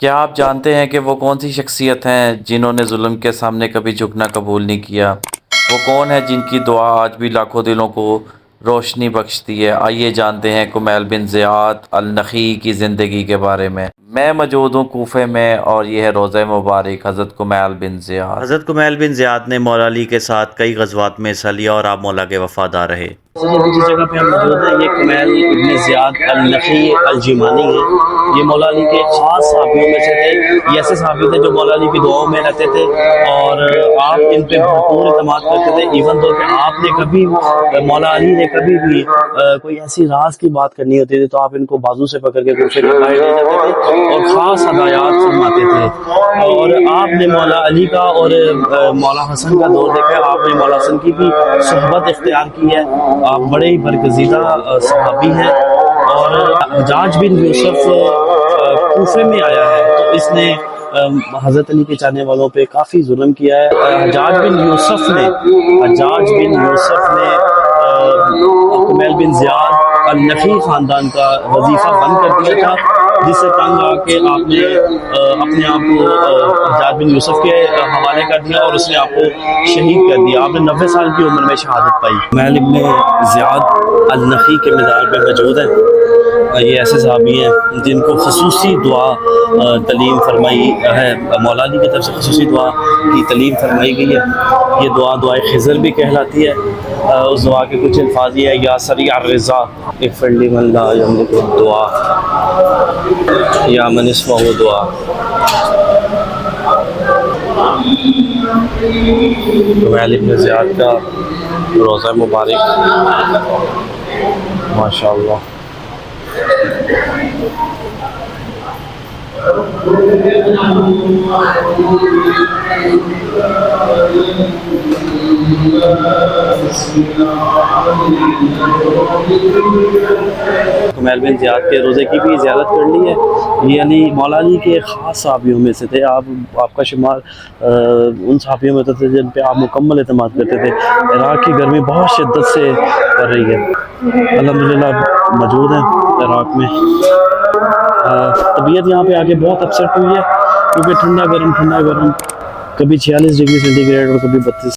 کیا آپ جانتے ہیں کہ وہ کون سی شخصیت ہیں جنہوں نے ظلم کے سامنے کبھی جھکنا قبول نہیں کیا؟ وہ کون ہے جن کی دعا آج بھی لاکھوں دلوں کو روشنی بخشتی ہے؟ آئیے جانتے ہیں کمیل بن زیاد النخی کی زندگی کے بارے میں۔ میں موجود ہوں کوفے میں اور یہ ہے روزہ مبارک، حضرت کمیل بن زیاد۔ حضرت کمیل بن زیاد نے مولا علی کے ساتھ کئی غزوات میں حصہ لیا اور آپ مولا کے وفادار رہے۔ جس جگہ پہ ہم موجود ہیں، یہ کمیل ابن زیاد النقی الجیمانی ہے یہ مولا علی کے خاص صحابیوں میں سے تھے۔ یہ ایسے صحابی تھے جو مولا علی کی دعاؤں میں رہتے تھے اور آپ ان پہ بھرپور اعتماد کرتے تھے ایون تو کہ آپ نے کبھی، مولا علی نے کبھی بھی کوئی ایسی راز کی بات کرنی ہوتی تھی تو آپ ان کو بازو سے پکڑ کے کوفے کے باہر لے جاتے تھے اور خاص ہدایات فرماتے تھے۔ اور آپ نے مولا علی کا اور مولا حسن کا دور دیکھا، آپ نے مولا حسن کی بھی صحبت اختیار کی ہے۔ آپ بڑے ہی برگزیدہ صحابی ہیں۔ اور حجاج بن یوسف کوفے میں آیا ہے۔ تو اس نے حضرت علی کے چاہنے والوں پہ کافی ظلم کیا ہے۔ حجاج بن یوسف نے، حجاج بن یوسف نے کمیل بن زیاد النفی خاندان کا وظیفہ بند کر دیا تھا، جس سے تنگ آ کے آپ نے اپنے آپ کو حجاج بن یوسف کے حوالے کر دیا اور اس نے آپ کو شہید کر دیا۔ آپ نے نوے سال کی عمر میں شہادت پائی۔ محل ابن زیاد النخی کے مزار پہ موجود ہیں۔ یہ ایسے صحابی ہیں جن کو خصوصی دعا تعلیم فرمائی ہے۔ مولا علی کی طرف سے خصوصی دعا کی تعلیم فرمائی گئی ہے۔ یہ دعا دعائے خضر بھی کہلاتی ہے۔ اس دعا کے کچھ الفاظ یہ ہے یا سریع الرضا اغفر لمن لا یملک الدعا یا من اسمہ دعا۔ کمیل ابن زیاد کا روزہ مبارک۔ ماشاء اللہ کمیل بن زیاد جی، کے روزے کی بھی زیارت کر لی ہے۔ یہ علی مولا علی کے خاص صحابیوں میں سے تھے۔ آپ آپ کا شمار ان صحابیوں میں تھے جن پہ آپ مکمل اعتماد کرتے تھے۔ عراق کی گرمی بہت شدت سے پڑ رہی ہے۔ الحمدللہ۔ موجود ہیں عراق میں۔ طبیعت یہاں پہ آ کے بہت اپسٹ ہوئی ہے، کیونکہ ٹھنڈا گرم ٹھنڈا گرم، کبھی چھیالیس ڈگری سینٹی گریڈ اور کبھی بتیس۔